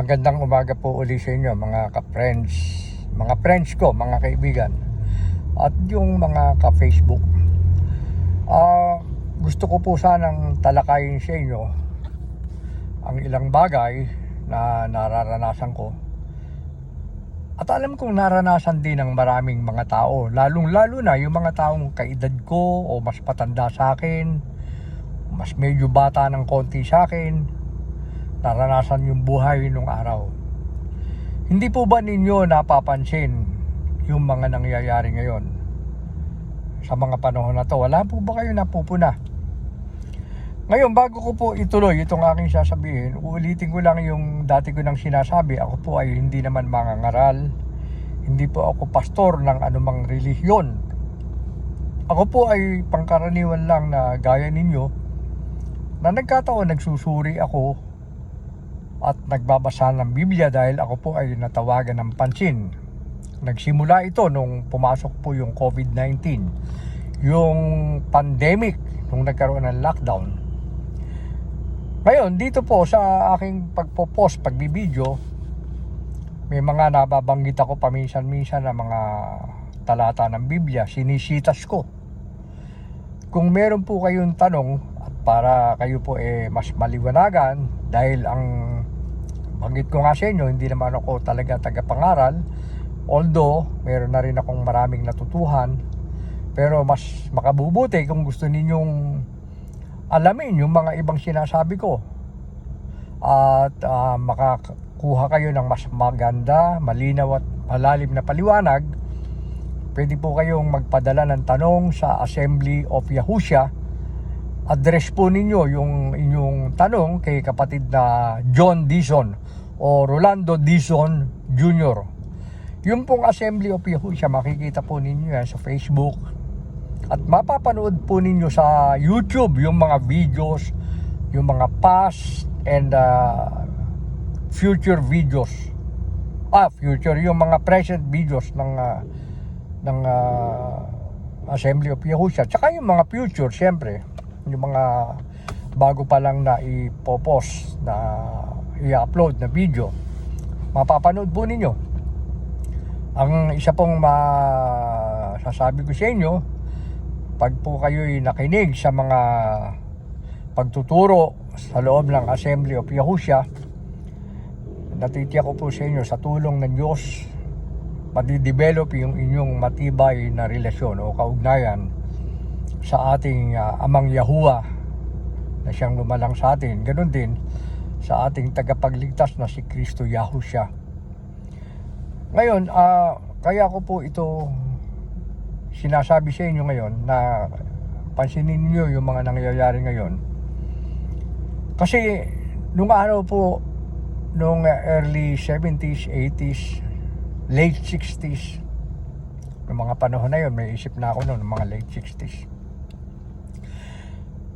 Magandang umaga po uli sa inyo mga ka-friends, mga friends ko, mga kaibigan at yung mga ka-Facebook. Ah, gusto ko po sanang talakayin sa inyo ang ilang bagay na nararanasan ko. At alam kong naranasan din ng maraming mga tao, lalong-lalo na yung mga taong kaedad ko o mas patanda sa akin, mas medyo bata ng konti sa akin, naranasan yung buhay nung araw. Hindi po ba ninyo napapansin yung mga nangyayari ngayon? Sa mga panahon na to, wala po ba kayo napupuna? Ngayon, bago ko po ituloy itong aking sasabihin, uulitin ko lang yung dati ko nang sinasabi. Ako po ay hindi naman mangangaral. Hindi po ako pastor ng anumang relihiyon. Ako po ay pangkaraniwan lang na gaya ninyo na nagkataon nagsusuri ako at nagbabasa ng Biblia dahil ako po ay natawagan ng pansin. Nagsimula ito nung pumasok po yung COVID-19, yung pandemic, nung nagkaroon ng lockdown. Ngayon, dito po sa aking pagpo-post, pagbibideo, may mga nababanggit ako paminsan-minsan na mga talata ng Biblia, sinisitas ko. Kung meron po kayong tanong at para kayo po eh mas maliwanagan dahil ang banggit ko nga sa inyo, hindi naman ako talaga tagapangaral. Although, meron na rin akong maraming natutuhan. Pero mas makabubuti kung gusto ninyong alamin yung mga ibang sinasabi ko. At ah, makakuha kayo ng mas maganda, malinaw at malalim na paliwanag. Pwede po kayong magpadala ng tanong sa Assembly of Yahusha address po ninyo yung inyong tanong kay kapatid na John Dison o Rolando Dison Jr. Yung pong Assembly of Yahusha, makikita po ninyo yan sa Facebook. At mapapanood po ninyo sa YouTube yung mga videos, yung mga past and uh, future videos. Ah, future, yung mga present videos ng uh, ng uh, Assembly of Yahusha. Tsaka yung mga future, syempre, yung mga bago pa lang na ipopost na i-upload na video mapapanood po ninyo ang isa pong masasabi ko sa inyo pag po kayo'y nakinig sa mga pagtuturo sa loob ng Assembly of Yahusha natitiyak ko po sa inyo sa tulong ng Diyos madidevelop yung inyong matibay na relasyon o kaugnayan sa ating uh, amang Yahuwah na siyang lumalang sa atin. Ganon din sa ating tagapagligtas na si Kristo Yahusha. Ngayon, uh, kaya ko po ito sinasabi sa inyo ngayon na pansinin niyo yung mga nangyayari ngayon. Kasi nung araw po, nung early 70s, 80s, late 60s, ng mga panahon na yun, may isip na ako noon, mga late 60s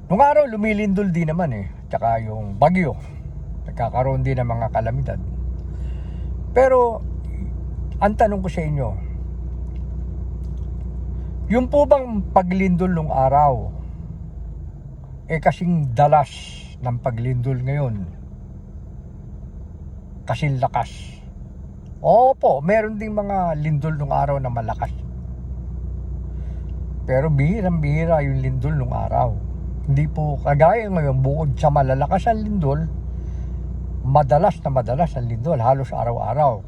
Nung araw, lumilindol din naman eh. Tsaka yung bagyo. Nagkakaroon din ng mga kalamidad. Pero, ang tanong ko sa inyo, yung po bang paglindol nung araw, eh kasing dalas ng paglindol ngayon, kasing lakas. Opo, meron ding mga lindol nung araw na malakas. Pero bihirang bihira yung lindol nung araw. Hindi po kagaya ngayon bukod sa malalakas ang lindol, madalas na madalas ang lindol, halos araw-araw.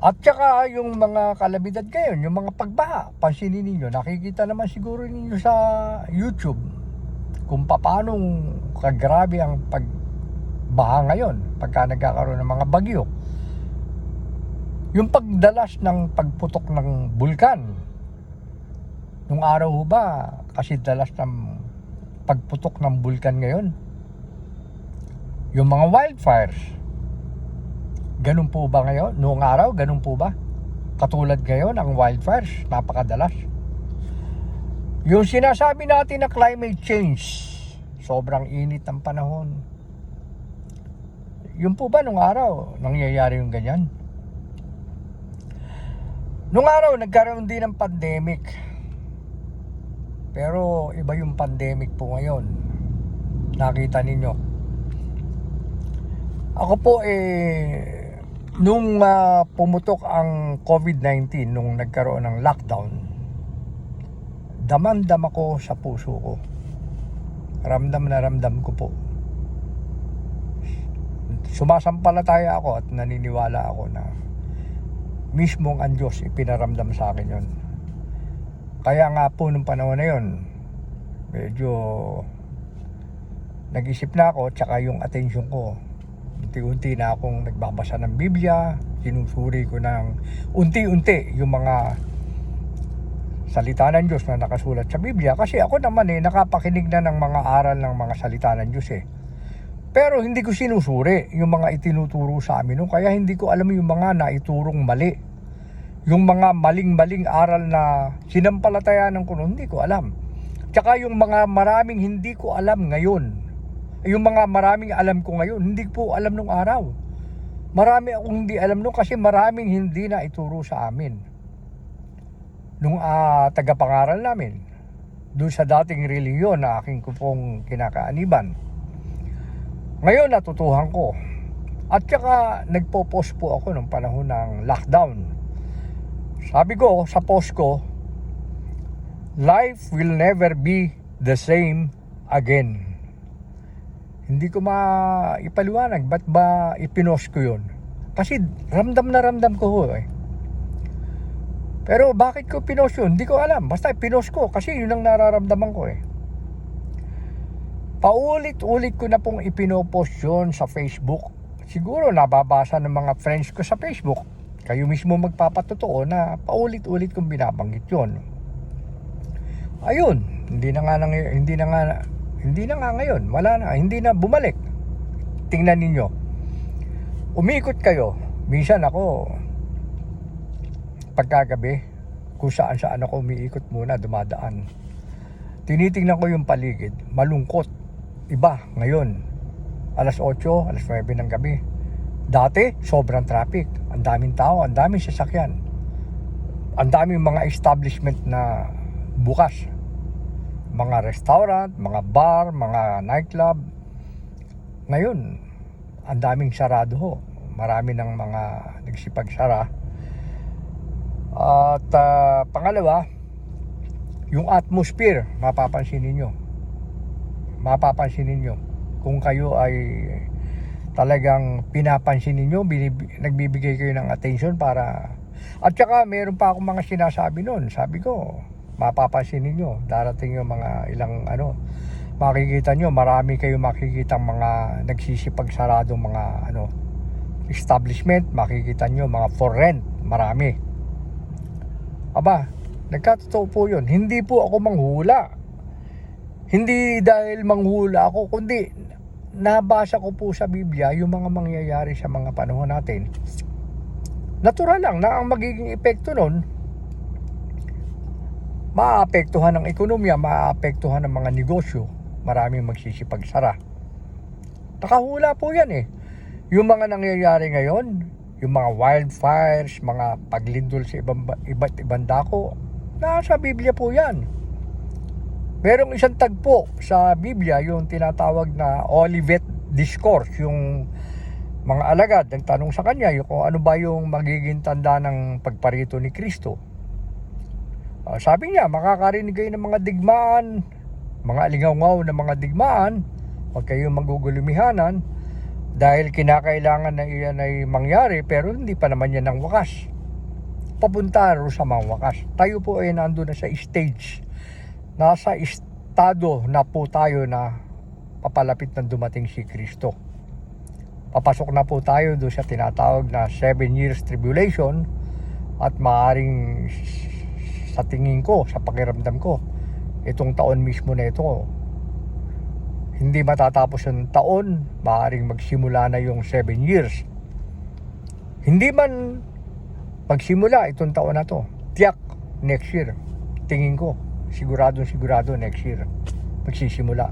At saka yung mga kalabidad ngayon, yung mga pagbaha, pansinin ninyo, nakikita naman siguro ninyo sa YouTube kung paano kagrabe ang pagbaha ngayon pagka nagkakaroon ng mga bagyo. Yung pagdalas ng pagputok ng bulkan, Nung araw ba, kasi dalas ng pagputok ng bulkan ngayon, yung mga wildfires, ganun po ba ngayon? Noong araw, ganun po ba? Katulad ngayon, ang wildfires, napakadalas. Yung sinasabi natin na climate change, sobrang init ng panahon. Yung po ba nung araw, nangyayari yung ganyan? Nung araw, nagkaroon din ng pandemic pero iba yung pandemic po ngayon. Nakita ninyo. Ako po eh nung ah, pumutok ang COVID-19 nung nagkaroon ng lockdown damam-dam ako sa puso ko. Ramdam na ramdam ko po. Sumasampalataya ako at naniniwala ako na mismong ang Diyos ipinaramdam sa akin yon. Kaya nga po nung panahon na yon, medyo nag-isip na ako tsaka yung attention ko. Unti-unti na akong nagbabasa ng Biblia, sinusuri ko ng unti-unti yung mga salita ng Diyos na nakasulat sa Biblia. Kasi ako naman eh, nakapakinig na ng mga aral ng mga salita ng Diyos eh. Pero hindi ko sinusuri yung mga itinuturo sa amin. No? Kaya hindi ko alam yung mga naiturong mali. Yung mga maling-maling aral na sinampalatayanan ko noon, hindi ko alam. Tsaka yung mga maraming hindi ko alam ngayon. Yung mga maraming alam ko ngayon, hindi po alam nung araw. Marami akong hindi alam nung kasi maraming hindi na ituro sa amin. Nung ah, tagapangaral namin, doon sa dating reliyon na aking kupong kinakaaniban. Ngayon natutuhan ko. At saka nagpo-post po ako nung panahon ng lockdown. Sabi ko sa post ko, life will never be the same again. Hindi ko maipaliwanag ba't ba ipinost ko yun. Kasi ramdam na ramdam ko ho eh. Pero bakit ko pinost yun? Hindi ko alam. Basta pinost ko kasi yun ang nararamdaman ko eh. Paulit-ulit ko na pong ipinopost yun sa Facebook. Siguro nababasa ng mga friends ko sa Facebook. Kayo mismo magpapatotoo na paulit-ulit kong binabanggit yun. Ayun, hindi na nga nang, hindi na nga hindi na nga ngayon, wala na, hindi na bumalik. Tingnan ninyo. Umikot kayo. Minsan ako pagkagabi kung saan saan ako umiikot muna dumadaan. Tinitingnan ko yung paligid, malungkot. Iba ngayon. Alas 8, alas 9 ng gabi. Dati, sobrang traffic. Ang daming tao, ang daming sasakyan. Ang daming mga establishment na bukas. Mga restaurant, mga bar, mga nightclub. Ngayon, ang daming sarado ho. Marami ng mga nagsipagsara. At ah, pangalawa, yung atmosphere, mapapansin ninyo. Mapapansin ninyo kung kayo ay talagang pinapansin ninyo, binib- nagbibigay kayo ng attention para at saka meron pa akong mga sinasabi noon. Sabi ko, mapapansin ninyo, darating yung mga ilang ano, makikita nyo, marami kayo makikita mga nagsisipagsaradong mga ano, establishment, makikita nyo mga for rent, marami. Aba, nagkatotoo po yun. Hindi po ako manghula. Hindi dahil manghula ako, kundi nabasa ko po sa Biblia yung mga mangyayari sa mga panahon natin. Natural lang na ang magiging epekto nun, maapektuhan ng ekonomiya, maapektuhan ng mga negosyo, maraming magsisipagsara. Nakahula po yan eh. Yung mga nangyayari ngayon, yung mga wildfires, mga paglindol sa ibang, iba't ibang dako, nasa Biblia po yan. Merong isang tagpo sa Biblia, yung tinatawag na Olivet Discourse, yung mga alagad nagtanong sa kanya yung kung ano ba yung magiging tanda ng pagparito ni Kristo. Ah, sabi niya, makakarinig kayo ng mga digmaan, mga alingaw na mga digmaan, huwag kayong magugulumihanan, dahil kinakailangan na iyan ay mangyari, pero hindi pa naman yan ang wakas. Papunta ro sa mga wakas. Tayo po ay nandun na sa stage. Nasa estado na po tayo na papalapit na dumating si Kristo. Papasok na po tayo doon sa tinatawag na 7 years tribulation at maaring sa tingin ko, sa pakiramdam ko, itong taon mismo na ito, hindi matatapos yung taon, maaaring magsimula na yung 7 years. Hindi man magsimula itong taon na to, tiyak next year, tingin ko, siguradong sigurado next year, magsisimula.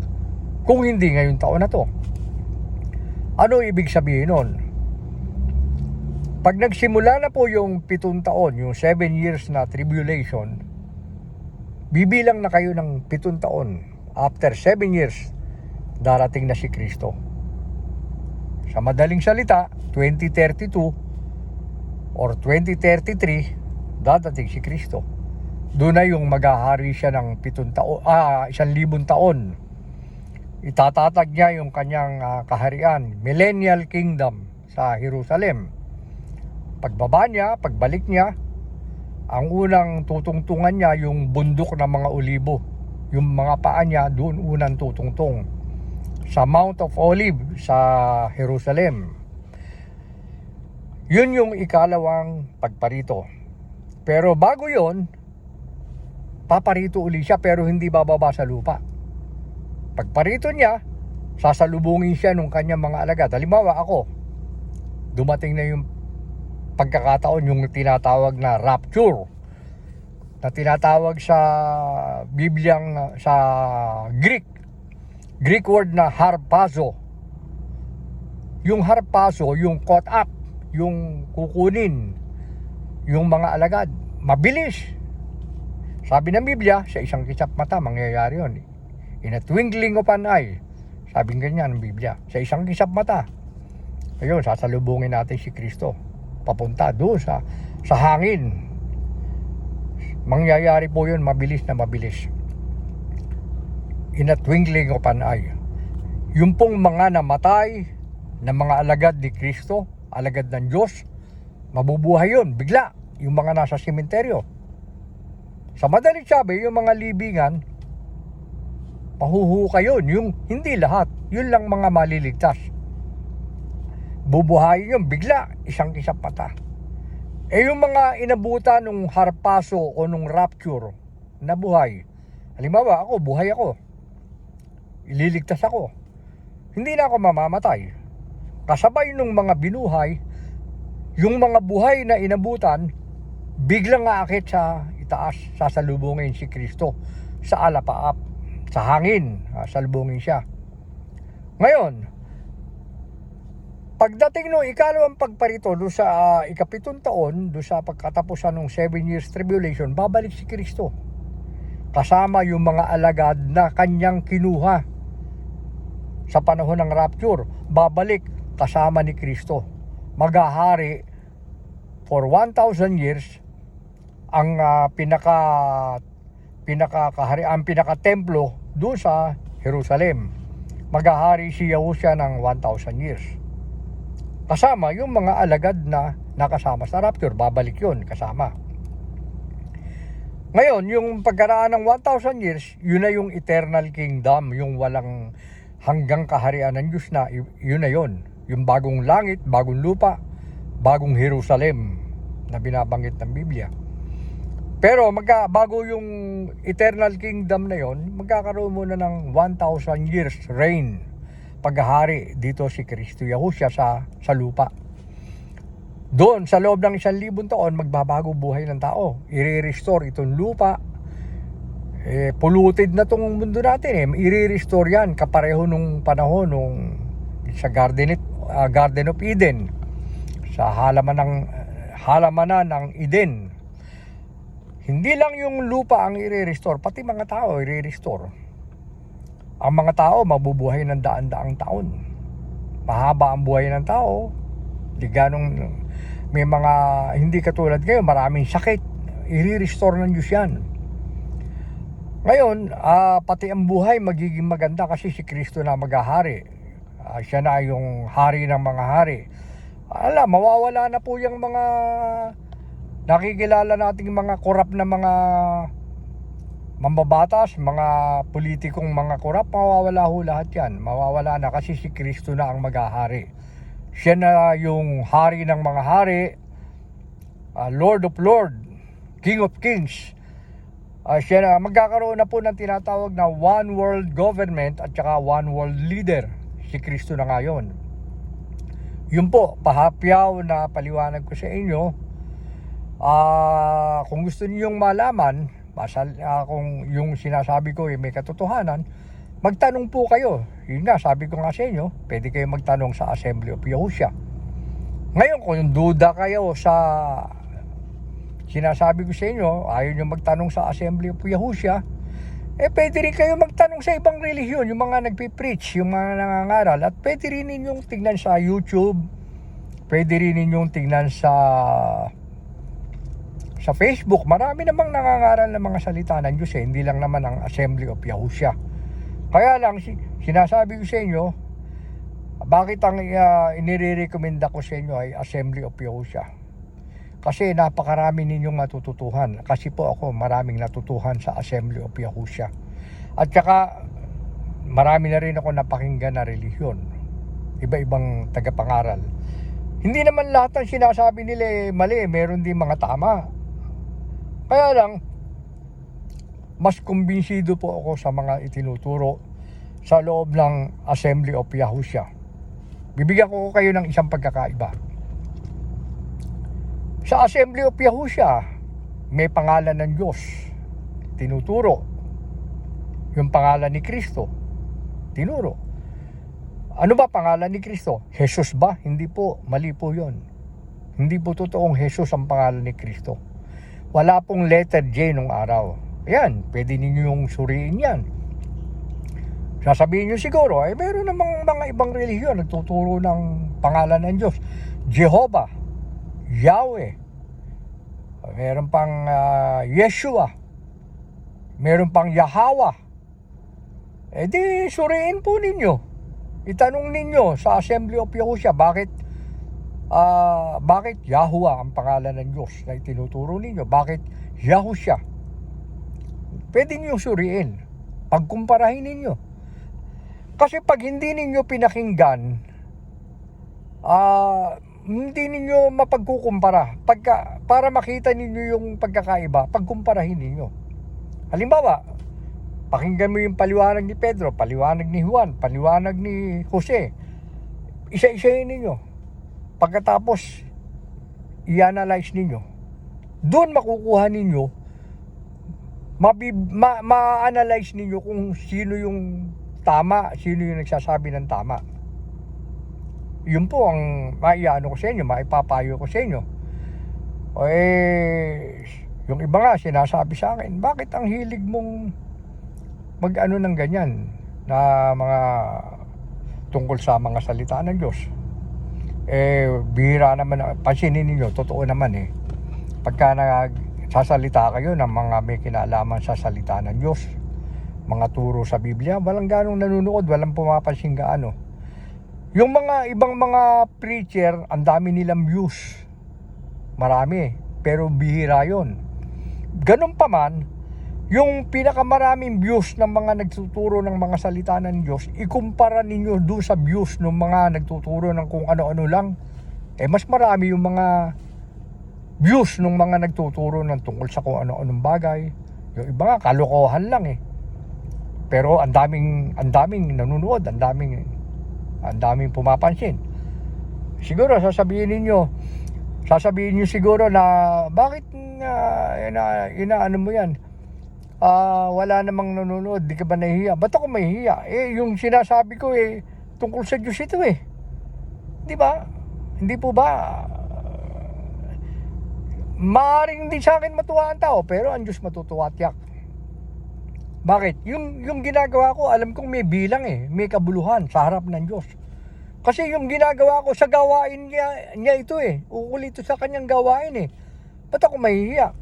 Kung hindi ngayong taon na to. Ano ibig sabihin nun? Pag nagsimula na po yung pitong taon, yung 7 years na tribulation, bibilang na kayo ng pitong taon. After 7 years, darating na si Kristo. Sa madaling salita, 2032 or 2033, dadating si Kristo. Doon na yung maghahari siya ng pitong taon, ah, isang libong taon. Itatatag niya yung kanyang ah, kaharian, millennial kingdom sa Jerusalem. Pagbaba niya, pagbalik niya, ang unang tutungtungan niya yung bundok ng mga olibo. Yung mga paa niya doon unang tutungtong sa Mount of Olive sa Jerusalem. Yun yung ikalawang pagparito. Pero bago yon, paparito uli siya pero hindi bababa sa lupa. Pagparito niya, sasalubungin siya nung kanyang mga alagad. Halimbawa ako, dumating na yung pagkakataon yung tinatawag na rapture na tinatawag sa Bibliang sa Greek Greek word na harpazo. Yung harpazo yung caught up yung kukunin yung mga alagad mabilis. Sabi ng Biblia sa isang kisap mata mangyayari yun. In a twinkling of an eye. Sabi ganyan ng Biblia sa isang kisap mata. Ayun sasalubungin natin si Kristo papunta doon sa sa hangin. Mangyayari po 'yun mabilis na mabilis. In a twinkling of an eye. Yung pong mga namatay na mga alagad ni Kristo, alagad ng Diyos, mabubuhay yun, bigla, yung mga nasa sementeryo. Sa madaling sabi, yung mga libingan, pahuhuka yun, yung hindi lahat, yun lang mga maliligtas bubuhayin yun. Bigla isang isang pata eh yung mga inabutan nung harpaso o nung rapture nabuhay. Halimbawa ako buhay ako. Ililigtas ako. Hindi na ako mamamatay. Kasabay nung mga binuhay yung mga buhay na inabutan biglang aakit sa itaas sasalubungin si Kristo. Sa alapaap sa hangin sasalubungin siya. Ngayon Pagdating nung ikalawang pagparito do sa uh, ikapitong taon, do sa pagkatapusan ng 7 years tribulation, babalik si Kristo. Kasama yung mga alagad na kanyang kinuha sa panahon ng rapture. Babalik kasama ni Kristo. Magahari for 1,000 years ang uh, pinaka pinakakahari ang pinaka-templo doon sa Jerusalem. Magahari si Yahusha ng 1,000 years kasama yung mga alagad na nakasama sa rapture. Babalik yun kasama. Ngayon, yung pagkaraan ng 1,000 years, yun na yung eternal kingdom, yung walang hanggang kaharian ng Diyos na, yun na yun. Yung bagong langit, bagong lupa, bagong Jerusalem na binabanggit ng Biblia. Pero magka, bago yung eternal kingdom na yon, magkakaroon muna ng 1,000 years reign paghahari dito si Kristo Yahusya sa, sa lupa. Doon, sa loob ng isang libon taon, magbabago buhay ng tao. I-restore itong lupa. Eh, polluted na tong mundo natin eh. I-restore yan kapareho nung panahon nung sa Garden, uh, Garden of Eden. Sa halaman ng halamanan ng Eden. Hindi lang yung lupa ang i-restore, pati mga tao i-restore ang mga tao mabubuhay ng daan-daang taon. Mahaba ang buhay ng tao. Di ganong may mga hindi katulad ngayon, maraming sakit. I-restore ng Diyos yan. Ngayon, uh, pati ang buhay magiging maganda kasi si Kristo na maghahari. Uh, siya na yung hari ng mga hari. Ala, mawawala na po yung mga nakikilala nating mga korap na mga mambabatas, mga politikong mga korap, mawawala ho lahat yan. Mawawala na kasi si Kristo na ang maghahari. Siya na yung hari ng mga hari, uh, Lord of Lord, King of Kings. Uh, siya na, magkakaroon na po ng tinatawag na one world government at saka one world leader. Si Kristo na ngayon. Yun po, pahapyaw na paliwanag ko sa inyo. Uh, kung gusto niyo malaman, Basal, uh, kung yung sinasabi ko ay may katotohanan, magtanong po kayo. Yun nga, sabi ko nga sa inyo, pwede kayo magtanong sa Assembly of Yahushua. Ngayon, kung duda kayo sa sinasabi ko sa inyo, ayaw nyo magtanong sa Assembly of Yahushua, eh pwede rin kayo magtanong sa ibang relihiyon, yung mga nagpipreach, yung mga nangangaral, at pwede rin ninyong tignan sa YouTube, pwede rin ninyong tignan sa sa Facebook, marami namang nangangaral ng mga salita ng Diyos eh, hindi lang naman ang Assembly of Yahushua. Kaya lang, si- sinasabi ko sa inyo, bakit ang uh, inire-recommenda ko sa inyo ay Assembly of Yahushua? Kasi napakarami ninyong matututuhan. Kasi po ako maraming natutuhan sa Assembly of Yahushua. At saka marami na rin ako napakinggan na relihiyon. Iba-ibang tagapangaral. Hindi naman lahat ng sinasabi nila eh, mali. Meron din mga tama. Kaya lang, mas kumbinsido po ako sa mga itinuturo sa loob ng Assembly of Yahushua. Bibigyan ko kayo ng isang pagkakaiba. Sa Assembly of Yahushua, may pangalan ng Diyos. Tinuturo. Yung pangalan ni Kristo. Tinuro. Ano ba pangalan ni Kristo? Jesus ba? Hindi po. Mali po yon. Hindi po totoong Jesus ang pangalan ni Kristo. Wala pong letter J nung araw. Ayan, pwede ninyo yung suriin yan. Sasabihin nyo siguro, ay meron namang mga ibang relihiyon nagtuturo ng pangalan ng Diyos. Jehovah, Yahweh, meron pang ah, Yeshua, meron pang Yahawa. Eh di, suriin po ninyo. Itanong ninyo sa Assembly of Yahushua, bakit ah, bakit Yahuwah ang pangalan ng Diyos na itinuturo ninyo? Bakit Yahushua? Pwede niyo suriin. Pagkumparahin ninyo. Kasi pag hindi ninyo pinakinggan, ah, hindi ninyo mapagkukumpara. Pagka, para makita ninyo yung pagkakaiba, pagkumparahin ninyo. Halimbawa, pakinggan mo yung paliwanag ni Pedro, paliwanag ni Juan, paliwanag ni Jose. Isa-isahin ninyo. Pagkatapos, i-analyze ninyo. Doon makukuha ninyo, mabi, ma, ma-analyze ninyo kung sino yung tama, sino yung nagsasabi ng tama. Yun po ang maiano ko sa inyo, maipapayo ko sa inyo. O eh, yung iba nga sinasabi sa akin, bakit ang hilig mong mag-ano ng ganyan na mga tungkol sa mga salita ng Diyos? Eh, bihira naman, pansinin ninyo, totoo naman eh. Pagka nagsasalita kayo ng mga may kinalaman sa salita ng Diyos, mga turo sa Biblia, walang ganong nanonood, walang pumapansin gaano. Yung mga ibang mga preacher, ang dami nilang views. Marami, pero bihira yon. Ganun pa man, yung pinakamaraming views ng mga nagtuturo ng mga salita ng Diyos, ikumpara ninyo doon sa views ng mga nagtuturo ng kung ano-ano lang, eh mas marami yung mga views ng mga nagtuturo ng tungkol sa kung ano-anong bagay. Yung iba nga, kalokohan lang eh. Pero ang daming, ang daming nanonood, ang daming, ang daming pumapansin. Siguro sasabihin ninyo, sasabihin niyo siguro na bakit uh, ina, inaano mo yan? Ah, wala namang nanonood, di ka ba nahihiya? Ba't ako mahihiya? Eh, yung sinasabi ko eh, tungkol sa Diyos ito eh. Di ba? Hindi po ba? Maaring hindi sa akin matuwa ang tao, pero ang Diyos matutuwa tiyak. Bakit? Yung, yung ginagawa ko, alam kong may bilang eh, may kabuluhan sa harap ng Diyos. Kasi yung ginagawa ko sa gawain niya, niya ito eh, ukol ito sa kanyang gawain eh. Ba't ako mahihiya?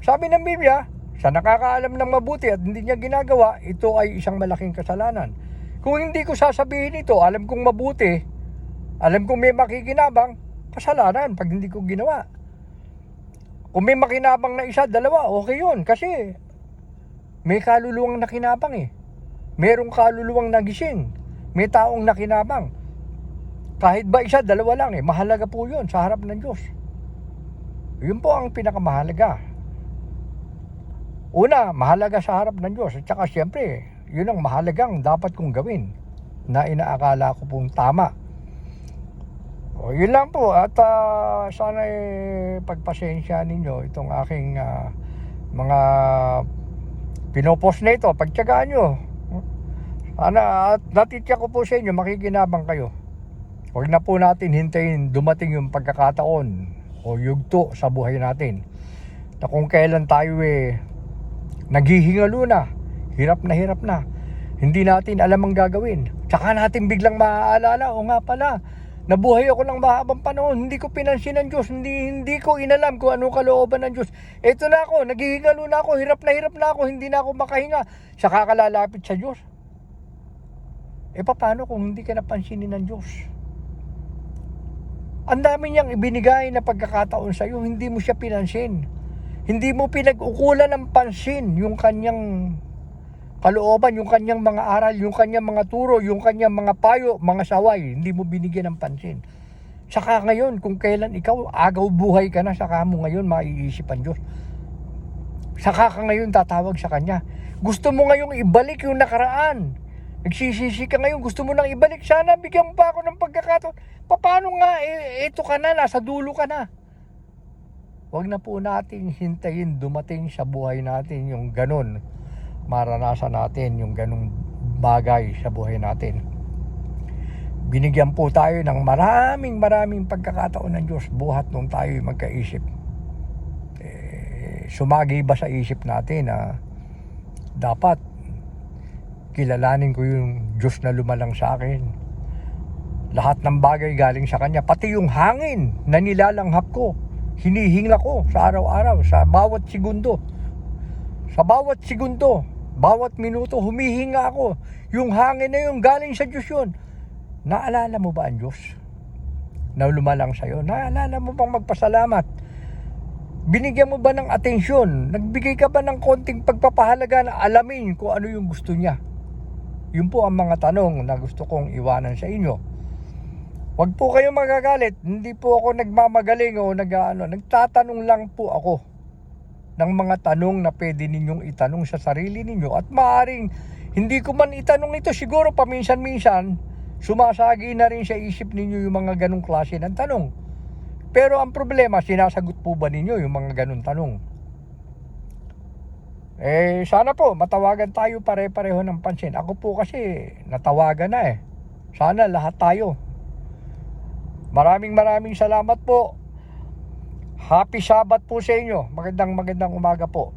Sabi ng Biblia, sa nakakaalam ng mabuti at hindi niya ginagawa, ito ay isang malaking kasalanan. Kung hindi ko sasabihin ito, alam kong mabuti, alam kong may makikinabang, kasalanan pag hindi ko ginawa. Kung may makinabang na isa, dalawa, okay yun. Kasi may kaluluwang nakinabang eh. Merong kaluluwang nagising. May taong nakinabang. Kahit ba isa, dalawa lang eh. Mahalaga po yun sa harap ng Diyos. Yun po ang pinakamahalaga. Una, mahalaga sa harap ng Diyos. At saka siyempre, yun ang mahalagang dapat kong gawin na inaakala ko pong tama. O, yun lang po. At ah, sana eh, pagpasensya ninyo itong aking ah, mga pinopost na ito. Pagtyagaan nyo. Sana, at natitya ko po sa inyo, makikinabang kayo. Huwag na po natin hintayin dumating yung pagkakataon o yugto sa buhay natin na kung kailan tayo eh naghihingalo na, Hirap na hirap na. Hindi natin alam ang gagawin. Tsaka natin biglang maaalala, o nga pala, nabuhay ako ng mahabang panahon, hindi ko pinansin ng Diyos, hindi, hindi ko inalam kung anong kalooban ng Diyos. Ito na ako, naghihingalo na ako, hirap na hirap na ako, hindi na ako makahinga. Saka kalalapit sa Diyos. E paano kung hindi ka napansinin ng Diyos? Ang dami niyang ibinigay na pagkakataon sa iyo, hindi mo siya pinansin. Hindi mo pinag-ukulan ng pansin yung kanyang kalooban, yung kanyang mga aral, yung kanyang mga turo, yung kanyang mga payo, mga saway. Hindi mo binigyan ng pansin. Saka ngayon, kung kailan ikaw agaw buhay ka na, saka mo ngayon maiisip ang Diyos. Saka ka ngayon tatawag sa Kanya. Gusto mo ngayong ibalik yung nakaraan. Nagsisisi ka ngayon, gusto mo nang ibalik. Sana bigyan mo pa ako ng pagkakataon. Paano nga, eh, ito ka na, nasa dulo ka na. Huwag na po nating hintayin dumating sa buhay natin yung ganun. Maranasan natin yung ganung bagay sa buhay natin. Binigyan po tayo ng maraming maraming pagkakataon ng Diyos buhat nung tayo magkaisip. Eh, sumagi ba sa isip natin na dapat kilalanin ko yung Diyos na lumalang sa akin. Lahat ng bagay galing sa Kanya, pati yung hangin na nilalanghap ko, hinihinga ko sa araw-araw, sa bawat segundo. Sa bawat segundo, bawat minuto, humihinga ako. Yung hangin na yung galing sa Diyos yun. Naalala mo ba ang Diyos? Na lumalang sa'yo? Naalala mo bang magpasalamat? Binigyan mo ba ng atensyon? Nagbigay ka ba ng konting pagpapahalaga na alamin kung ano yung gusto niya? Yun po ang mga tanong na gusto kong iwanan sa inyo. Huwag po kayong magagalit. Hindi po ako nagmamagaling o nag, ano, nagtatanong lang po ako ng mga tanong na pwede ninyong itanong sa sarili ninyo. At maaring hindi ko man itanong ito, siguro paminsan-minsan, sumasagi na rin sa isip ninyo yung mga ganong klase ng tanong. Pero ang problema, sinasagot po ba ninyo yung mga ganong tanong? Eh, sana po, matawagan tayo pare-pareho ng pansin. Ako po kasi, natawagan na eh. Sana lahat tayo. Maraming maraming salamat po. Happy Sabat po sa inyo. Magandang magandang umaga po.